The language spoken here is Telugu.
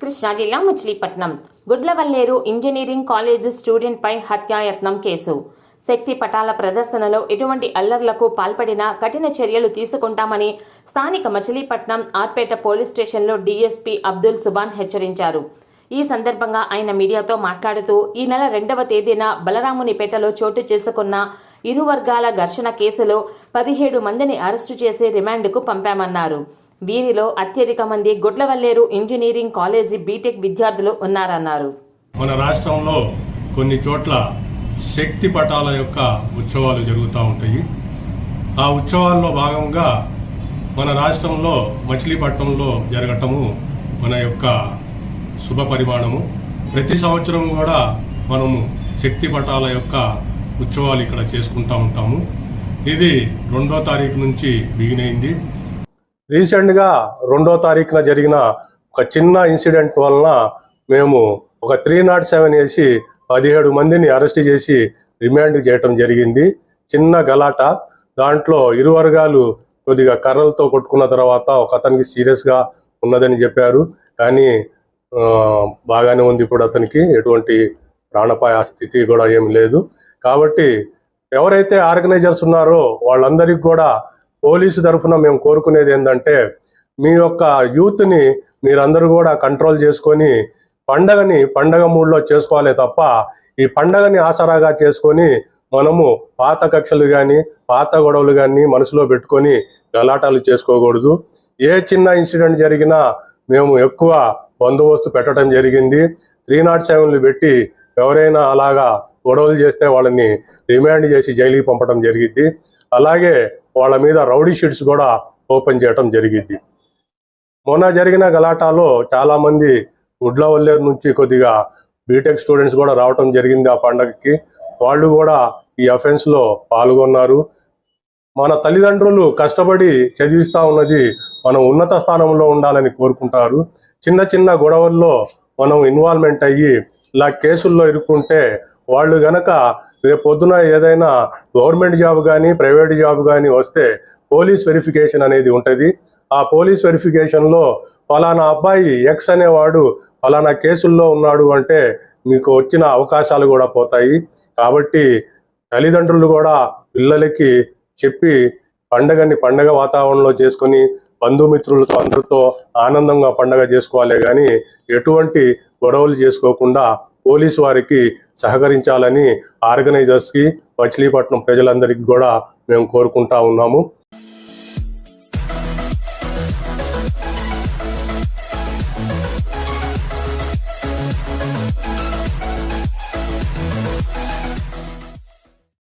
కృష్ణా జిల్లా మచిలీపట్నం. గుడ్లవల్లేరు ఇంజనీరింగ్ కాలేజ్ స్టూడెంట్పై హత్యాయత్నం కేసు. శక్తి పటాల ప్రదర్శనలో ఎటువంటి అల్లర్లకు పాల్పడినా కఠిన చర్యలు తీసుకుంటామని స్థానిక మచిలీపట్నం ఆర్పేట పోలీస్ స్టేషన్లో డీఎస్పీ అబ్దుల్ సుబాన్ హెచ్చరించారు. ఈ సందర్భంగా ఆయన మీడియాతో మాట్లాడుతూ ఈ నెల రెండవ తేదీన బలరామునిపేటలో చోటు చేసుకున్న ఇరు వర్గాల ఘర్షణ కేసులో పదిహేడు మందిని అరెస్టు చేసి రిమాండ్కు పంపామన్నారు. వీరిలో అత్యధిక మంది గుడ్లవల్లేరు ఇంజనీరింగ్ కాలేజీ బీటెక్ విద్యార్థులు ఉన్నారన్నారు. మన రాష్ట్రంలో కొన్ని చోట్ల శక్తి పటాల యొక్క ఉత్సవాలు జరుగుతూ ఉంటాయి. ఆ ఉత్సవాల్లో భాగంగా మన రాష్ట్రంలో మచిలీపట్నంలో జరగటము మన యొక్క శుభ పరిమాణము. ప్రతి సంవత్సరం కూడా మనము శక్తి పటాల యొక్క ఉత్సవాలు ఇక్కడ చేసుకుంటా ఉంటాము. ఇది రెండో తారీఖు నుంచి బిగినైంది. రీసెంట్గా రెండో తారీఖున జరిగిన ఒక చిన్న ఇన్సిడెంట్ వలన మేము ఒక త్రీ నాట్ సెవెన్ వేసి పదిహేడు మందిని అరెస్ట్ చేసి రిమాండ్ చేయటం జరిగింది. చిన్న గలాట. దాంట్లో ఇరు వర్గాలు కొద్దిగా కర్రలతో కొట్టుకున్న తర్వాత ఒక అతనికి సీరియస్గా ఉన్నదని చెప్పారు. కానీ బాగానే ఉంది ఇప్పుడు అతనికి. ఎటువంటి ప్రాణపాయ స్థితి కూడా ఏమి లేదు. కాబట్టి ఎవరైతే ఆర్గనైజర్స్ ఉన్నారో వాళ్ళందరికీ కూడా పోలీసు తరఫున మేము కోరుకునేది ఏంటంటే మీ యొక్క యూత్ని మీరందరూ కూడా కంట్రోల్ చేసుకొని పండగని పండగ మూడ్లో చేసుకోవాలి తప్ప ఈ పండగని ఆసరాగా చేసుకొని మనము పాత కక్షలు కానీ పాత గొడవలు కానీ మనసులో పెట్టుకొని గలాటాలు చేసుకోకూడదు. ఏ చిన్న ఇన్సిడెంట్ జరిగినా మేము ఎక్కువ బందోబస్తు పెట్టడం జరిగింది. త్రీ నాట్ సెవెన్లు పెట్టి ఎవరైనా అలాగా గొడవలు చేస్తే వాళ్ళని రిమాండ్ చేసి జైలుకి పంపడం జరిగింది. అలాగే వాళ్ళ మీద రౌడీ షీట్స్ కూడా ఓపెన్ చేయడం జరిగింది. మొన్న జరిగిన గలాటాలో చాలామంది ఉడ్లవల్లేరు నుంచి కొద్దిగా బీటెక్ స్టూడెంట్స్ కూడా రావటం జరిగింది ఆ పండగకి. వాళ్ళు కూడా ఈ అఫెన్స్లో పాల్గొన్నారు. మన తల్లిదండ్రులు కష్టపడి చదివిస్తూ ఉన్నది మనం ఉన్నత స్థానంలో ఉండాలని కోరుకుంటారు. చిన్న చిన్న గొడవల్లో మనం ఇన్వాల్వ్మెంట్ అయ్యి ఇలా కేసుల్లో ఇరుక్కుంటే వాళ్ళు గనక రేపు పొద్దున ఏదైనా గవర్నమెంట్ జాబ్ కానీ ప్రైవేట్ జాబ్ కానీ వస్తే పోలీస్ వెరిఫికేషన్ అనేది ఉంటుంది. ఆ పోలీస్ వెరిఫికేషన్లో ఫలానా అబ్బాయి ఎక్స్ అనేవాడు ఫలానా కేసుల్లో ఉన్నాడు అంటే మీకు వచ్చిన అవకాశాలు కూడా పోతాయి. కాబట్టి తల్లిదండ్రులు కూడా పిల్లలకి చెప్పి పండగని పండగ వాతావరణంలో చేసుకొని బంధుమిత్రులతో అందరితో ఆనందంగా పండగ చేసుకోవాలి. కానీ ఎటువంటి గొడవలు చేసుకోకుండా పోలీసు వారికి సహకరించాలని ఆర్గనైజర్స్కి మచిలీపట్నం ప్రజలందరికీ కూడా మేము కోరుకుంటా ఉన్నాము.